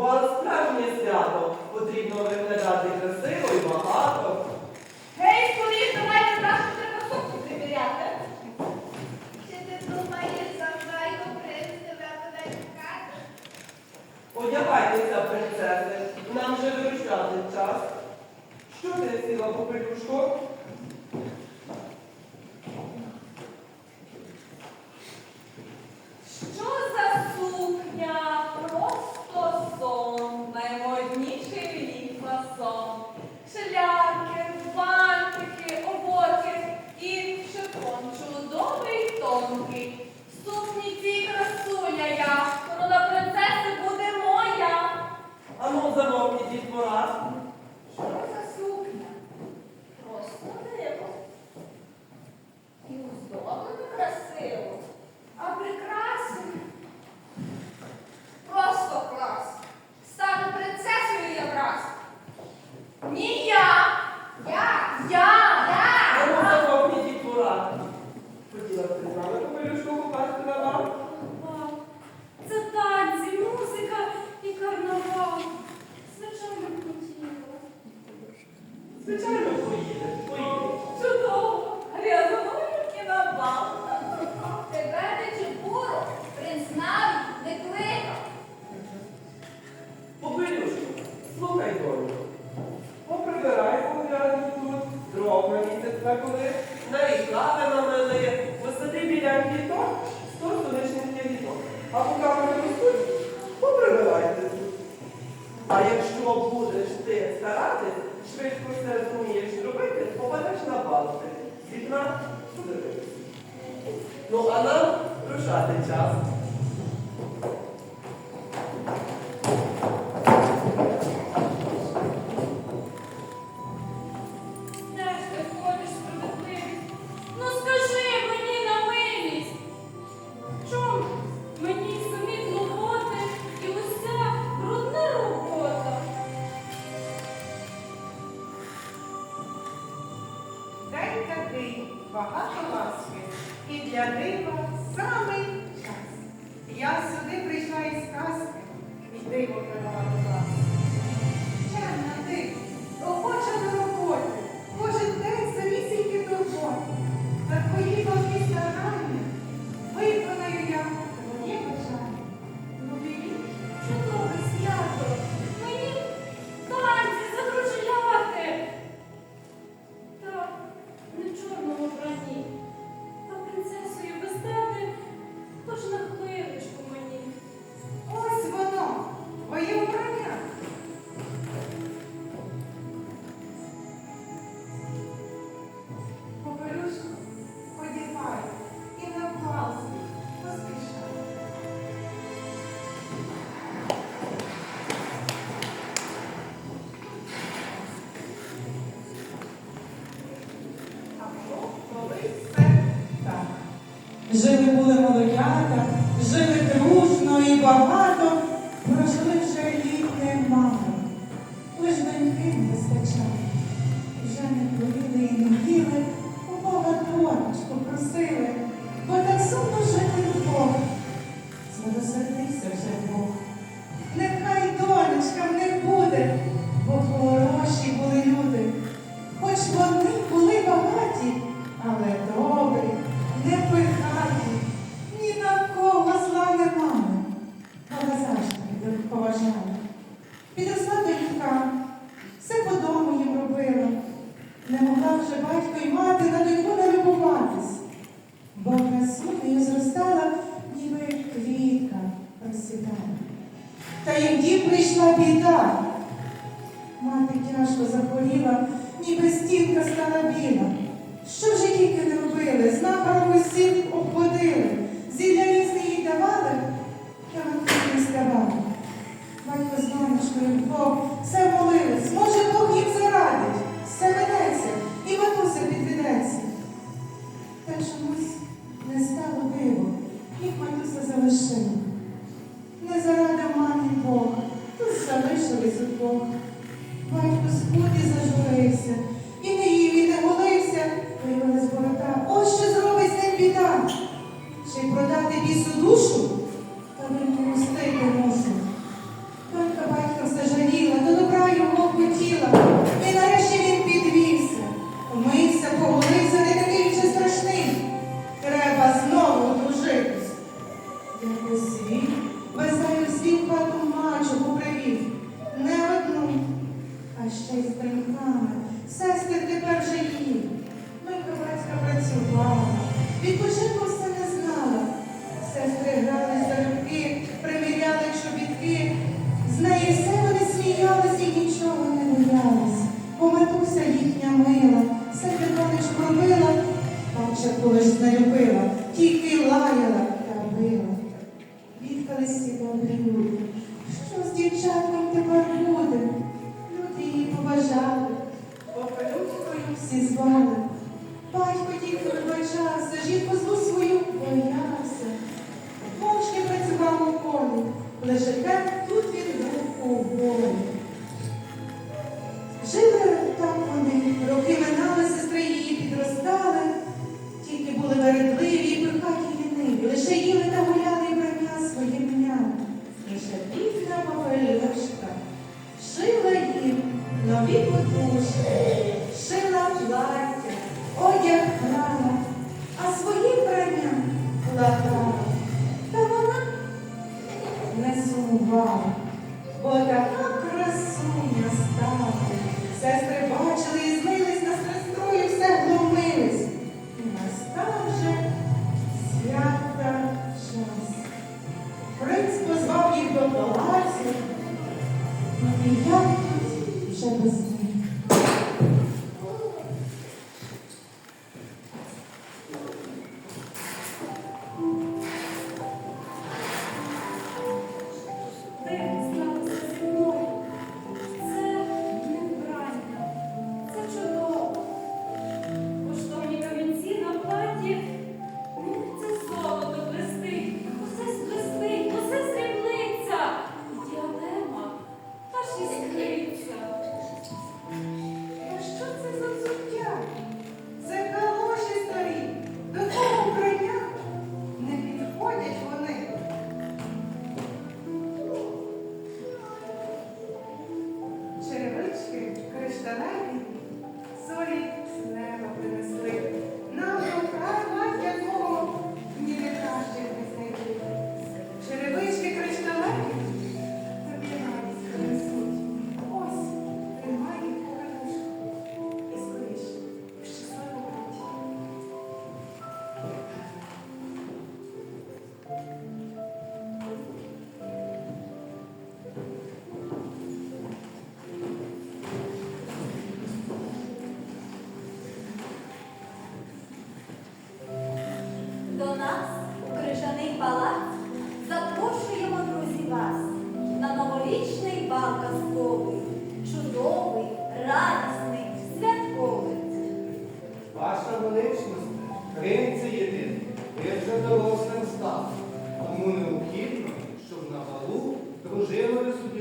вас справжнє свято. Потрібно виглядати красиво і багато. Гей, скоріш, давайте нашу треба сумку приміряти. Чи ти думаєш завжди принц тебе буде чекати? Одягайтеся, принцеси. Нам вже вирушати час. Що ти сіла, попелюшко? que foram lá con багато ласки, і для дива самий час. Я сюди прийшла із казки, і диво прибагато ласки.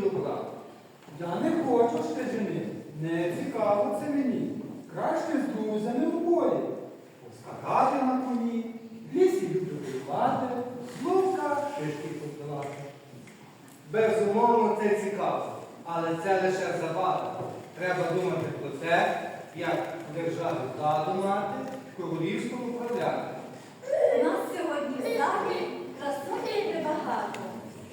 хотів. Я не хочу штежини. Не цікаво це мені. Краще з друзями в полі. Поскакати на коні, в лісі люблю воювати, ловка шишки подолати. Безумовно, це цікаво, але це лише забава. Треба думати про те, як державу владу мати, королівську управляти. У нас сьогодні в залі красує небагато.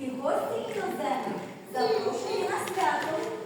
І гості іноземні. Запрошую на свято.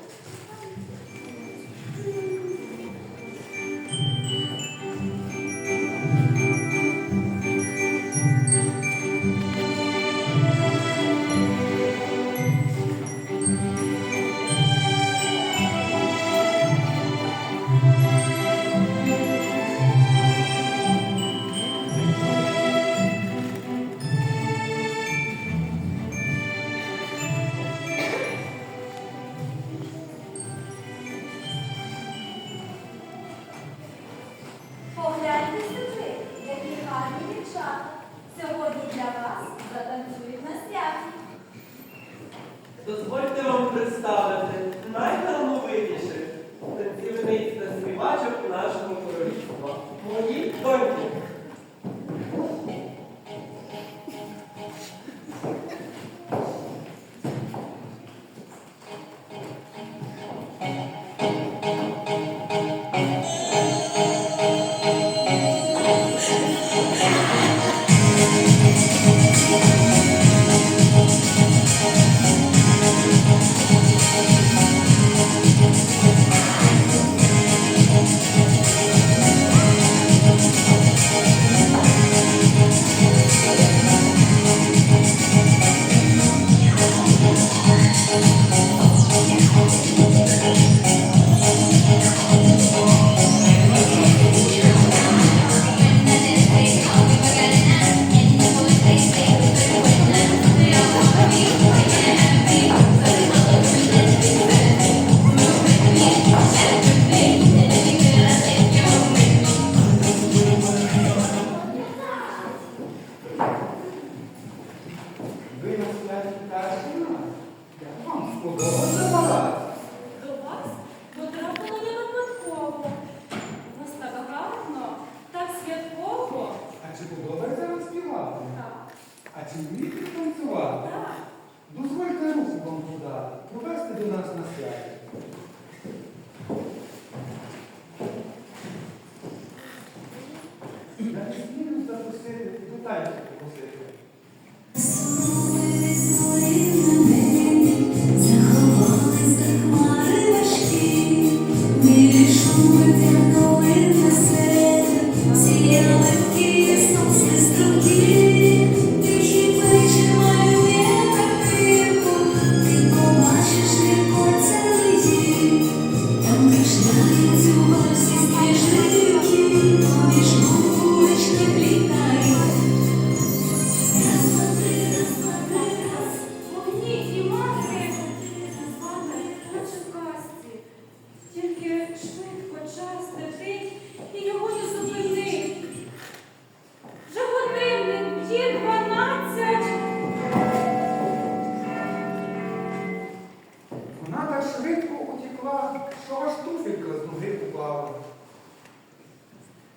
була, що аж туфелька з ноги упала.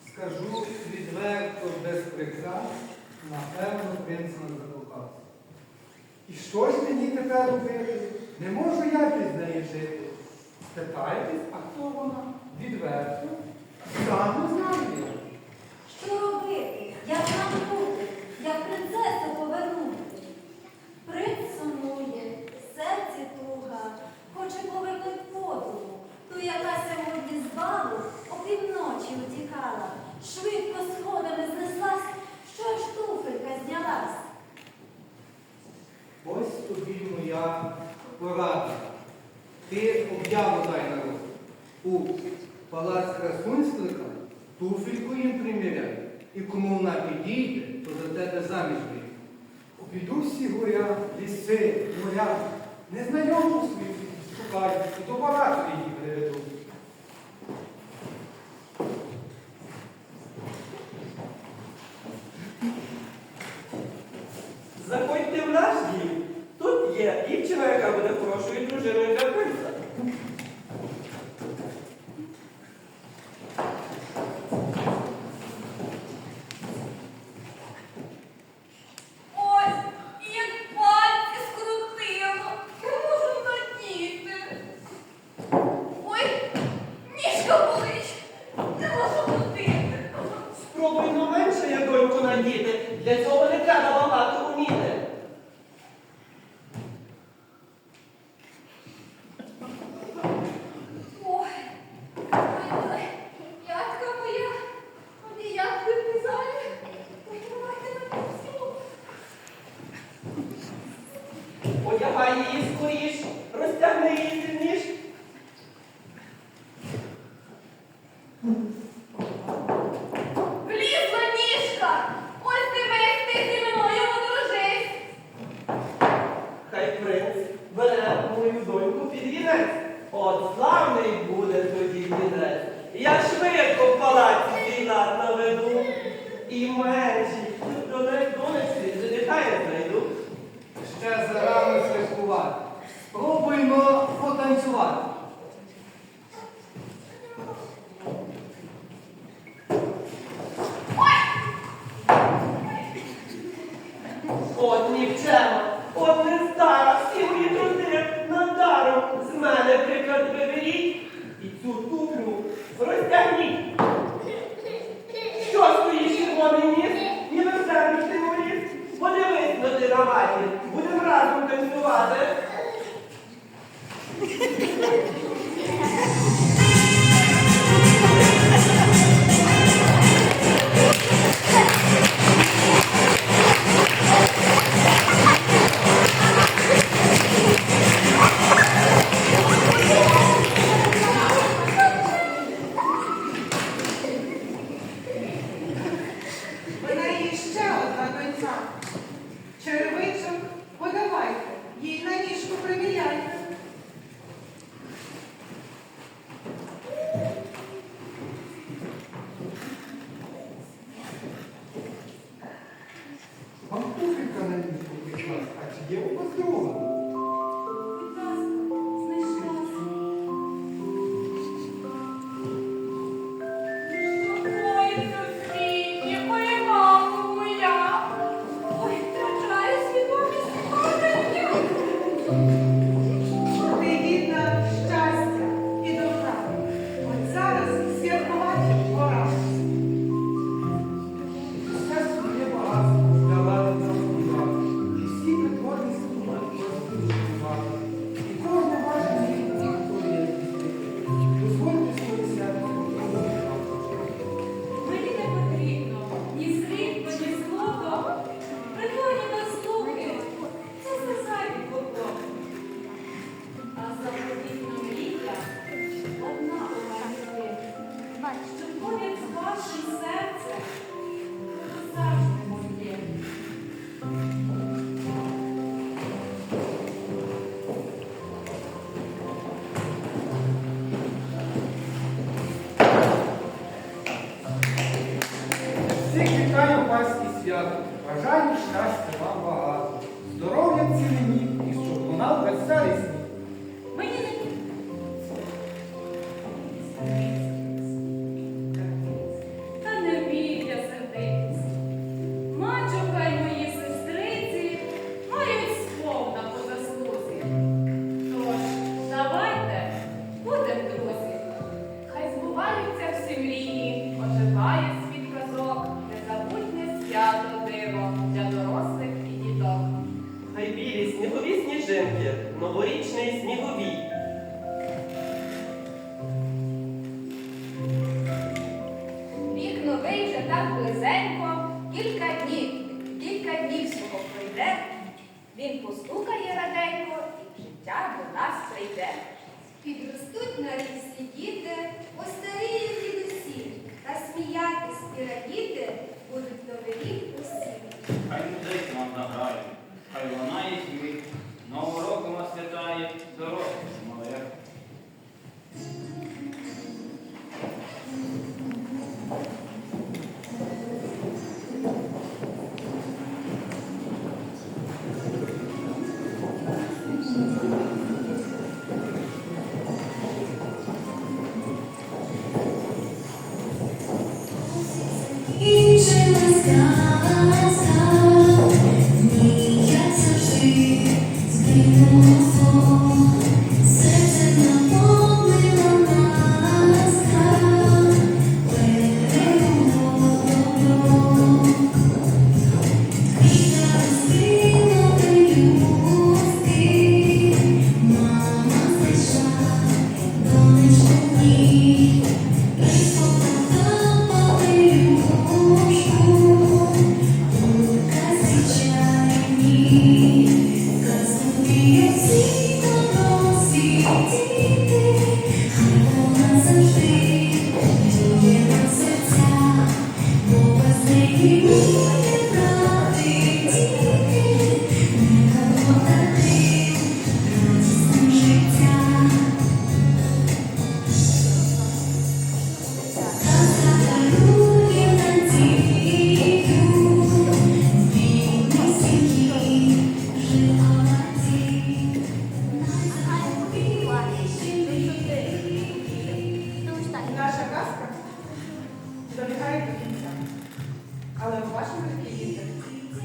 Скажу відверто без прикрас, напевно, принц не закохався. І що ж мені тепер робити? Не можу я без неї жити. Питайтесь, а хто вона відверто? Сам не знаю. порада. Ти об'яву дай народ. У палац Красунськлика туфельку їм приміряй. І кому вона підійде, то за тебе заміж бій. Обійду всі горя, ліси, моря, незнайому світ, шукай, і до палацу її приведу.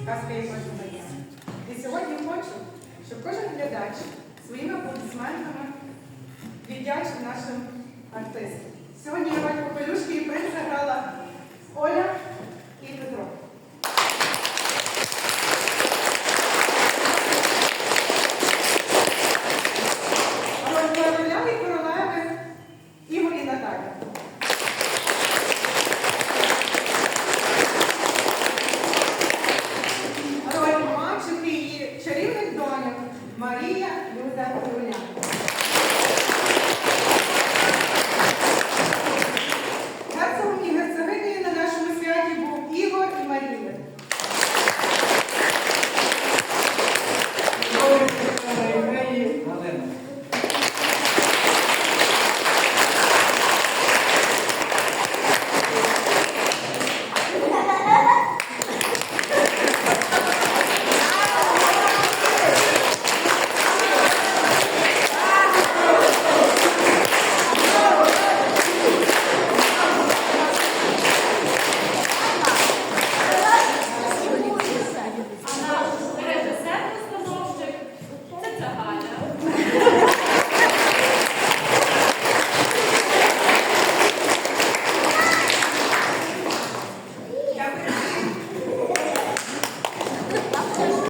казка і кожного. І сьогодні хочу, щоб кожен глядач своїми аплодисментами віддячив нашим артистам. Сьогодні я бачу Колюшки і принца грала Оля і Петро.